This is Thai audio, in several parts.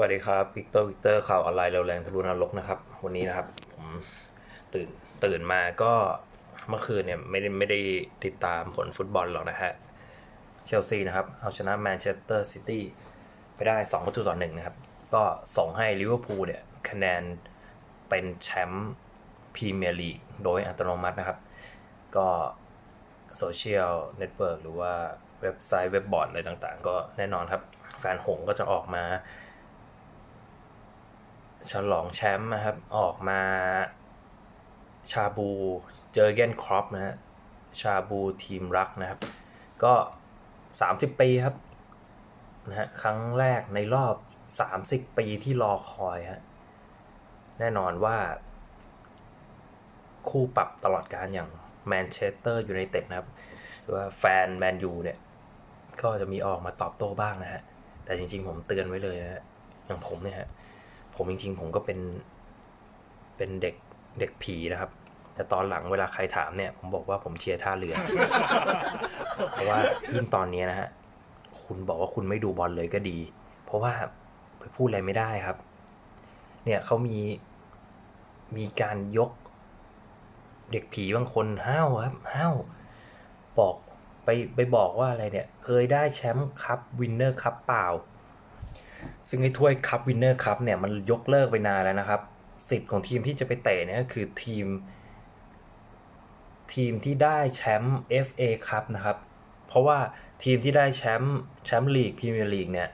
วัสดีครับวิกเตอร์วิกเตอร์ข่าวออนไลน์เร็วแรงทะลุนรกนะครับ วันนี้นะครับผมตื่นตื่นมาก็เมื่อคืนเนี่ยไม่ได้ไม่ได้ติดตามผลฟุตบอลหรอกนะฮะเชลซีนะครับ เอาชนะแมนเชสเตอร์ซิตี้ไปได้2ประตูต่อหนึ่งนะครับ ก็ส่งให้ลิเวอร์พูลเนี่ยคะแนนเป็นแชมป์พรีเมียร์ลีกโดยอัตโนมัตินะครับ ก็โซเชียลเน็ตเวิร์กหรือว่าเว็บไซต์เว็บบอร์ดอะไรต่างๆ ก็แน่นอนครับแฟนหงก็จะออกมา ฉลองแชมป์นะครับ ออกมาชาบูเจอเกนครอปนะฮะชาบูทีมรักนะครับ ก็ 30 ปีครับนะฮะครั้งแรกในรอบ 30 ปีที่รอคอยฮะแน่นอนว่า คู่ปรับตลอดการอย่างแมนเชสเตอร์ยูไนเต็ดนะครับหรือว่าแฟนแมนยูเนี่ย ก็จะมีออกมาตอบโต้บ้างนะฮะ แต่จริงๆผมเตือนไว้เลยนะฮะอย่างผมเนี่ยฮะ ผมจริงๆ ผมก็เป็น เป็นเด็กเด็กผีนะครับ แต่ตอนหลังเวลาใครถามเนี่ย ผมบอกว่าผมเชียร์ท่าเรือ เพราะว่ายิ่งตอนนี้นะฮะ คุณบอกว่าคุณไม่ดูบอลเลยก็ดี เพราะว่าพูดอะไรไม่ได้ครับ เนี่ยเขามี มีการยก เด็กผีบางคนห้าวครับห้าวบอกไปไปบอกว่าอะไรเนี่ย เคยได้แชมป์คัพวินเนอร์คัพเปล่า ซึ่งไอ้ถ้วยคัพวินเนอร์คัพเนี่ยมันยกเลิกไปนานแล้วนะครับสิทธิ์ของทีมที่จะไปเตะเนี่ยก็คือทีม ทีมที่ได้แชมป์ FA คัพนะครับ เพราะว่าทีมที่ได้แชมป์แชมป์ลีกพรีเมียร์ลีกเนี่ย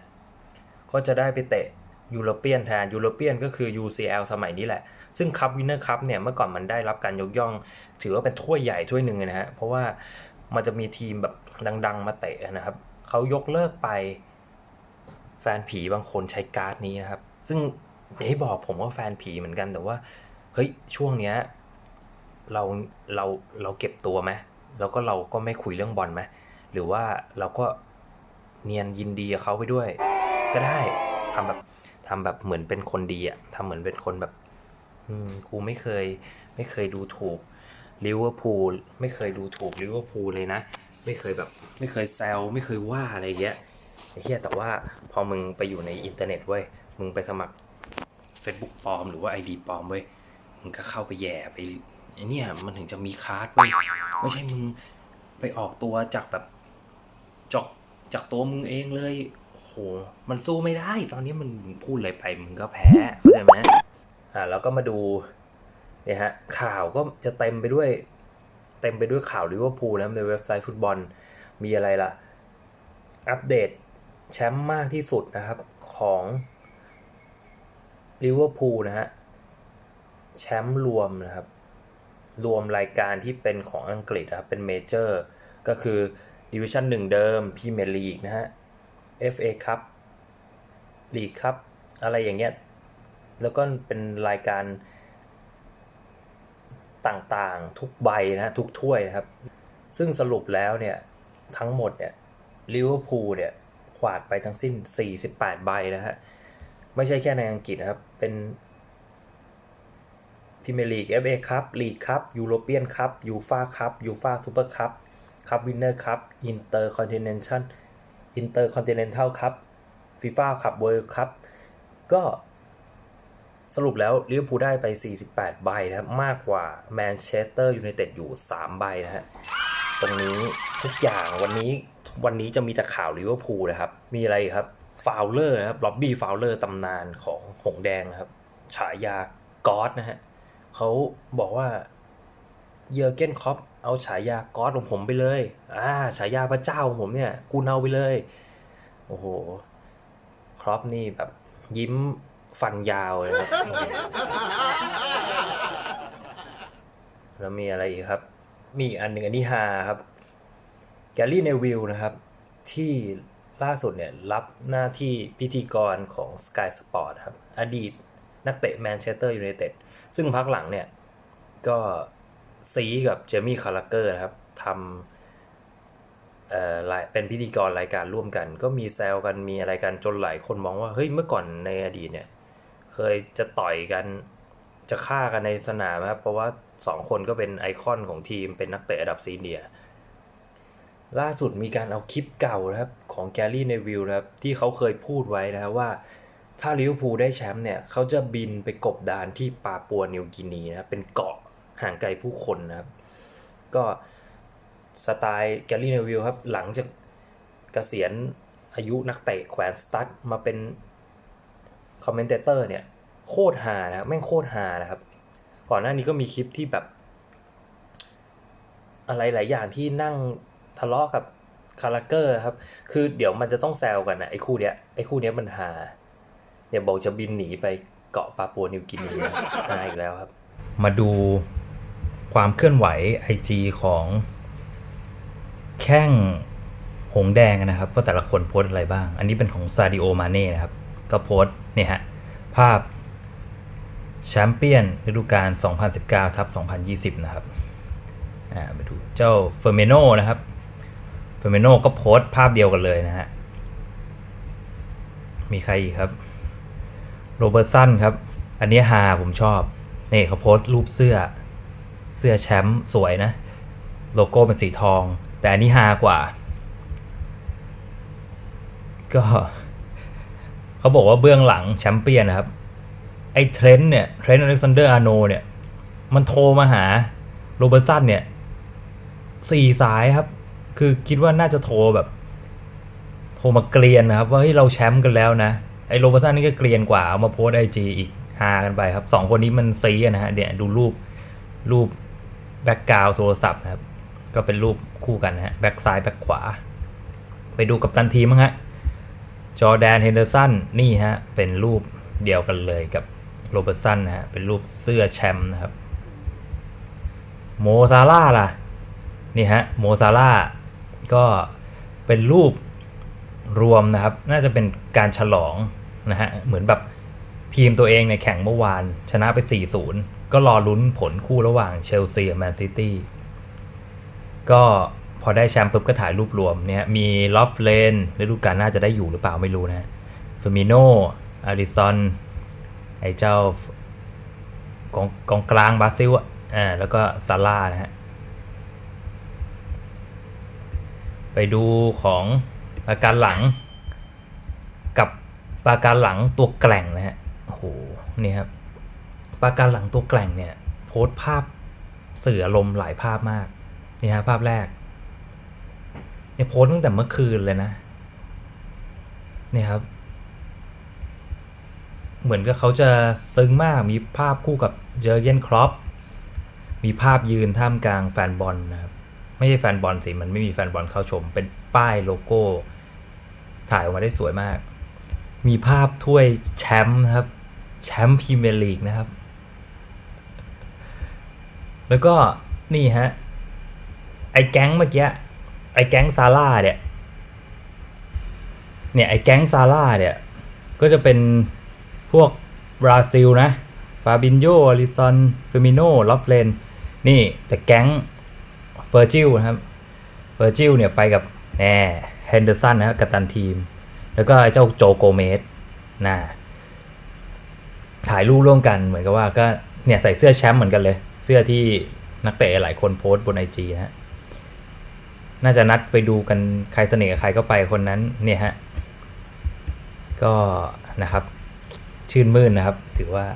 ก็จะได้ไปเตะยูโรเปียนแทนยูโรเปียนก็คือ UCL สมัยนี้แหละ ซึ่งคัพวินเนอร์คัพเนี่ยเมื่อก่อนมันได้รับการยกย่อง ถือว่าเป็นถ้วยใหญ่ถ้วยหนึ่งเลยนะฮะเพราะว่ามันจะมีทีมแบบดัง ๆ มาเตะนะครับเขายกเลิกไป แฟนผีบางคนใช้การ์ดนี้นะครับ ซึ่งเดี๋ยวให้บอกผมว่าแฟนผีเหมือนกันแต่ว่าเฮ้ยช่วงเนี้ยเราเราเราเก็บตัวไหมแล้วก็เราก็ไม่คุยเรื่องบอลไหมหรือว่าเราก็เนียนยินดีกับเขาไปด้วย ก็ได้ทำแบบทำแบบเหมือนเป็นคนดีอะทำเหมือนเป็นคนแบบ อืมกูไม่เคย ไม่เคยดูถูกลิเวอร์พูลไม่เคยดูถูกลิเวอร์พูลเลยนะ ไม่เคยแบบ ไม่เคยแซวไม่เคยว่าอะไรเงี้ย เหี้ยแต่ว่าพอมึงไปอยู่ในอินเทอร์เน็ตเว้ยมึงไปสมัคร Facebook ปลอมหรือว่า ID ปลอมเว้ยมึงก็เข้าไปแย่ไปไอ้เนี่ยมันถึงจะมีคาร์ดเว้ยไม่ใช่มึงไปออกตัวจากแบบจอกจากตัวมึงเองเลยโอ้โหมันสู้ไม่ได้ ตอนนี้มันมึงพูดอะไรไปมึงก็แพ้เข้าใจไหมอ่าแล้วก็มาดูเนี่ยฮะข่าวก็จะเต็มไปด้วย เต็มไปด้วยข่าวลิเวอร์พูลแล้วในเว็บไซต์ฟุตบอลมีอะไรล่ะ อัปเดต แชมป์มากที่สุดนะครับของลิเวอร์พูลนะฮะแชมป์รวมนะครับ รวมรายการที่เป็นของอังกฤษนะครับเป็นเมเจอร์ ก็คือดิวิชั่นหนึ่งเดิมพรีเมียร์ลีกนะฮะ FA คัพลีกคัพอะไรอย่างเงี้ยแล้วก็เป็นรายการต่างๆทุกใบนะฮะทุกถ้วยนะครับ ซึ่งสรุปแล้วเนี่ย ทั้งหมดเนี่ยลิเวอร์พูลเนี่ย วาดไปทั้งสิ้น 48 ใบนะฮะ ไม่ใช่แค่ในอังกฤษนะครับ เป็นพรีเมียร์ลีก FA คัพลีกคัพยูโรเปียนคัพยูฟาคัพยูฟาซูเปอร์คัพคัพวินเนอร์คัพอินเตอร์คอนติเนนชัลอินเตอร์คอนติเนนทัลคัพฟีฟ่าคัพเวิลด์คัพก็สรุปแล้วลิเวอร์พูลได้ไป 48 ใบนะครับ มากกว่าแมนเชสเตอร์ยูไนเต็ดอยู่ 3 ใบนะฮะ ตรงนี้ทุกอย่างวันนี้ วันนี้จะมีแต่ข่าวลิเวอร์พูลนะครับ มีอะไรครับฟาวเลอร์ครับล็อบบี้ฟาวเลอร์ตำนานของหงแดงครับ ฉายากอสนะฮะเขาบอกว่าเยอร์เกนคอปเอาฉายากอสของผมไปเลยอ่าฉายาพระเจ้าของผมเนี่ย กูเอาไปเลย โอ้โห ครอปนี่แบบ ยิ้มฟันยาวเลยครับ แล้วมีอะไรอีกครับ มีอีกอันหนึ่งอันนี้ฮาครับ แกลลี่เนวิลนะครับ ที่ล่าสุดเนี่ยรับหน้าที่พิธีกรของ Sky Sport ครับอดีตนักเตะแมนเชสเตอร์ยูไนเต็ดซึ่งพักหลังเนี่ย ก็ซีกับเจมี่คาร์เกอร์นะครับทำเอ่อเป็นพิธีกรรายการร่วมกัน ก็มีแซวกันมีอะไรกันจนหลายคนมองว่า เฮ้ยเมื่อก่อนในอดีตเนี่ย เคยจะต่อยกันจะฆ่ากันในสนามนะครับเพราะว่าสองคนก็เป็นไอคอนของทีมเป็นนักเตะระดับซีเนียร์ ล่าสุดมีการเอาคลิปเก่านะครับของแกลลี่เนวิลนะครับที่เขาเคยพูดไว้นะครับว่า ถ้าลิเวอร์พูลได้แชมป์เนี่ยเขาจะบินไปกบดานที่ปาปัวนิวกินีนะครับเป็นเกาะห่างไกลผู้คนนะครับ ก็สไตล์แกลลี่เนวิลครับหลังจากเกษียณอายุนักเตะแขวนสตั๊ดมาเป็นคอมเมนเตอร์เนี่ยโคตรฮานะแม่งโคตรฮานะครับ ก่อนหน้านี้ก็มีคลิปที่แบบ อะไรหลายอย่างที่นั่ง ทะเลาะกับคาราเกอร์ครับ คือเดี๋ยวมันจะต้องแซวกันนะไอ้คู่เนี้ยไอ้คู่เนี้ยมันฮาเนี่ยบอกจะบินหนีไปเกาะปาปัวนิวกินีนะฮาอีกแล้วครับ มาดูความเคลื่อนไหว IG ของแข้งหงแดงนะครับว่าแต่ละคนโพสอะไรบ้าง อันนี้เป็นของซาดิโอมาเน่นะครับ ก็โพสเนี่ยฮะ ภาพแชมเปี้ยนฤดูกาล 2019 ทับ 2020 นะครับ อ่าไปดูเจ้าเฟอร์เมโนนะครับ เฟรมโนก็โพสต์ภาพเดียวกันเลยนะฮะ มีใครอีกครับ โรเบิร์ตสันครับ อันนี้ฮาผมชอบ นี่เขาโพสต์รูปเสื้อ เสื้อแชมป์สวยนะ โลโก้เป็นสีทอง แต่อันนี้ฮากว่า ก็เขาบอกว่าเบื้องหลังแชมเปี้ยนนะครับ ไอ้เทรนต์เนี่ยเทรนต์อเล็กซานเดอร์อาโนเนี่ย มันโทรมาหาโรเบิร์ตสันเนี่ยสี่สายครับ คือคิดว่าน่าจะโทรแบบ โทรมาเกลียนนะครับ ว่าเฮ้ยเราแชมป์กันแล้วนะ ไอ้โรเบิร์ตสันนี่ก็เกลียนกว่าเอามาโพสไอจีอีกฮากันไปครับสองคนนี้มันซีนะฮะเนี่ยดูรูปรูปแบ็กกราวโทรศัพท์นะครับ ก็เป็นรูปคู่กันนะฮะแบ็กซ้ายแบ็กขวา ไปดูกับตันทีมั้งฮะจอแดนเฮนเดอร์สันนี่ฮะ เป็นรูปเดียวกันเลยกับโรเบิร์ตสันนะฮะ เป็นรูปเสื้อแชมป์นะครับ โมซาร่าล่ะ นี่ฮะ โมซาร่า ก็เป็นรูปรวมนะครับ น่าจะเป็นการฉลองนะฮะ เหมือนแบบทีมตัวเองในยแข่งเมื่อวาน ชนะไป 4-0 ก็รอลุ้นผลคู่ระหว่างเชลซีกับแมนซิตี้ก็พอได้แชมป์ปุ๊บก็ถ่ายรูปรวมเนี่ยมีลอฟเลนฤดูกาลน่าจะได้อยู่หรือเปล่าไม่รู้นะเฟอร์มิโนอาริซอนไอเจ้ากองกองกลางบราซิลอะอ่าแล้วก็ซาร่านะฮะ ไปดูของอาการหลัง กับปาการหลังตัวแกล่งนะฮะโอ้โหนี่ครับปาการหลังตัวแกล่งเนี่ย โพสต์ภาพเสือลมหลายภาพมากนี่ฮะภาพแรกเนี่ยโพสต์ตั้งแต่เมื่อคืนเลยนะนี่ครับ เหมือนกับเขาจะซึ้งมากมีภาพคู่กับเจอร์เกนครอปมีภาพยืนท่ามกลางแฟนบอลนะครับ ไม่ใช่แฟนบอลสิมันไม่มีแฟนบอลเข้าชม เป็นป้ายโลโก้ ถ่ายออกมาได้สวยมาก มีภาพถ้วยแชมป์นะครับ แชมป์พรีเมียร์ลีกนะครับ แล้วก็นี่ฮะ ไอ้แก๊งเมื่อกี้ไอ้แก๊งซาร่าเนี่ยเนี่ยไอ้แก๊งซาร่าเนี่ยก็จะเป็นพวกบราซิลนะ ฟาบินโยอลิซอนเฟมิโนลอฟเลน นี่แต่แก๊ง เฟอร์จิลนะครับเฟอร์จิลเนี่ยไปกับแน่เฮนเดอร์สันนะครับกัปตันทีม แล้วก็ไอ้เจ้าโจโกเมสนะถ่ายรูปร่วมกันเหมือนกับว่าก็เนี่ยใส่เสื้อแชมป์เหมือนกันเลย เสื้อที่นักเตะหลายคนโพสต์บนไอจีฮะน่าจะนัดไปดูกันใครเสน่ห์กับใครก็ไปคนนั้นเนี่ยฮะก็นะครับ ชื่นมื่นนะครับ ถือว่า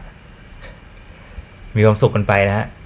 มีความสุขกันไปนะฮะ